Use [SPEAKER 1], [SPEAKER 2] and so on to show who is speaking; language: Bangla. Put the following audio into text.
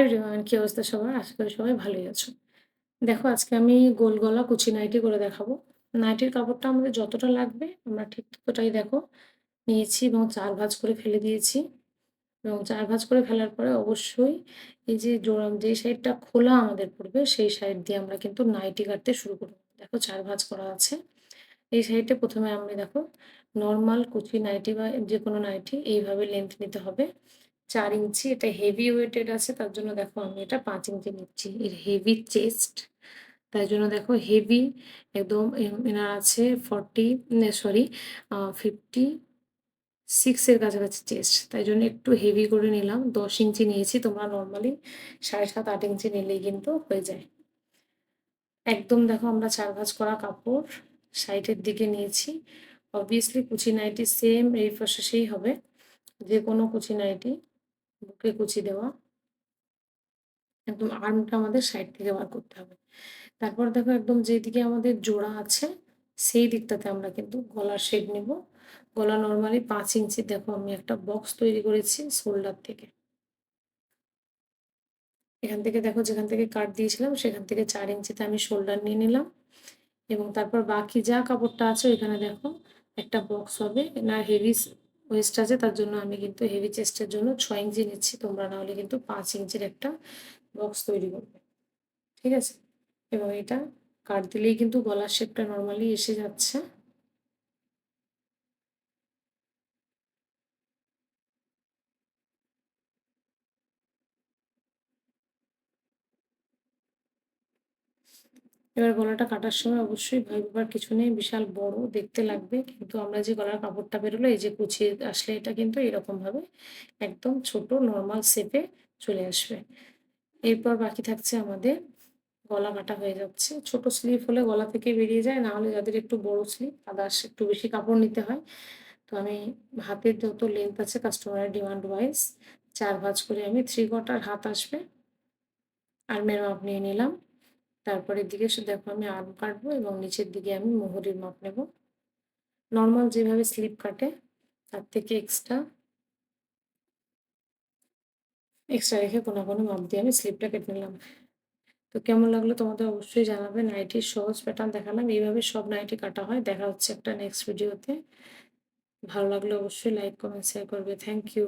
[SPEAKER 1] এভরিওয়ান কি অবস্থা সবার? আশা করি সবাই ভালোই আছো। দেখো, আজকে আমি গোল গলা কুচি নাইটি করে দেখাবো। নাইটির কাপড়টা আমাদের যতটা লাগবে, আমরা ঠিক ততটাই দেখো নিয়েছি এবং চার ভাঁজ করে ফেলে দিয়েছি। এবং চার ভাঁজ করে ফেলার পরে অবশ্যই এই যে জোড়া যেই সাইডটা খোলা আমাদের পড়বে, সেই সাইড দিয়ে আমরা কিন্তু নাইটি কাটতে শুরু করব। দেখো, চার ভাঁজ করা আছে। এই সাইডে ১ম এ আমি দেখো, নর্মাল কুচি নাইটি বা যেকোনো নাইটি এইভাবে লেন্থ নিতে হবে। ৪ ইঞ্চি, এটা হেভি ওয়েটেড আছে, তার জন্য দেখো আমি এটা পাঁচ ইঞ্চি নিচ্ছি। এর হেভি চেস্ট তাই জন্য দেখো হেভি একদম এনার আছে 40 না সরি ফিফটি সিক্সের কাছাকাছি চেস্ট। তাই জন্য একটু হেভি করে নিলাম। ১০ ইঞ্চি নিয়েছি। তোমরা নর্মালি সাড়ে সাত, আট ইঞ্চি নিলেই কিন্তু হয়ে যায়। একদম দেখো আমরা চার ভাঁজ করা কাপড় সাইডের দিকে নিয়েছি। অবভিয়াসলি কুচি নাইটি সেম এই প্রসেসেই হবে। যে কোনো কুচি নাইটি বুকে কুচি দেওয়া। একদম আর্মটা আমাদের সাইড থেকে বার করতে হবে। তারপর দেখো একদম যেদিকে আমাদের জোড়া আছে, সেই দিকটাতে আমরা কিন্তু গলার শেপ নিব। গলা নরমালি পাঁচ ইঞ্চি, দেখো আমি একটা বক্স তৈরি করেছি শোল্ডার থেকে। এখান থেকে দেখো যেখান থেকে কাট দিয়েছিলাম, সেখান থেকে চার ইঞ্চিতে আমি শোল্ডার নিয়ে নিলাম। এবং তারপর বাকি যা কাপড়টা আছে, ওইখানে দেখো একটা বক্স হবে। না হেভি ওয়েস্ট আছে, তার জন্য আমি কিন্তু হেভি চেস্টের জন্য ছয় ইঞ্চি নিচ্ছি। তোমরা নাহলে কিন্তু পাঁচ ইঞ্চির একটা বক্স তৈরি করবে। ঠিক আছে? এবং এটা কাট দিলেই কিন্তু গলার শেপটা নর্মালি এসে যাচ্ছে। এবার গলাটা কাটার সময় অবশ্যই ভয় পাবার কিছু নেই। বিশাল বড়, দেখতে লাগবে। কিন্তু আমরা যে গলার কাপড়টা বেরোলো, এই যে কুচিয়ে আসলে এটা কিন্তু এরকমভাবে একদম ছোট নর্মাল শেপে চলে আসবে। এরপর বাকি থাকছে আমাদের গলা কাটা হয়ে যাচ্ছে। ছোট স্লিভ হলে গলা থেকে বেরিয়ে যায়। না হলে যাদের একটু বড় স্লিভ আদার্স একটু বেশি কাপড় নিতে হয়। তো আমি হাতের যত লেন্থ আছে কাস্টমারের ডিমান্ড ওয়াইজ চার ভাঁজ করে আমি থ্রি কোয়ার্টার হাত আসবে। আর্মের মাপ নিয়ে নিলাম। তারপর দিকে দেখো আমি আর্ম কাটবো এবং নিচের দিকে আমি মোহরির মাপ নেব। নর্মাল যেভাবে স্লিপ কাটে তার থেকে এক্সট্রা এক্সট্রা রেখে কোনো কোনো মাপ দিয়ে আমি স্লিপটা কেটে নিলাম। তো কেমন লাগল তোমাদের অবশ্যই জানাবে। নাইটির সহজ প্যাটার্ন দেখালাম। এইভাবে সব নাইটি কাটা হয়। দেখা হচ্ছে একটা নেক্সট ভিডিওতে। ভালো লাগলে অবশ্যই লাইক, কমেন্ট, শেয়ার করবে। Thank you.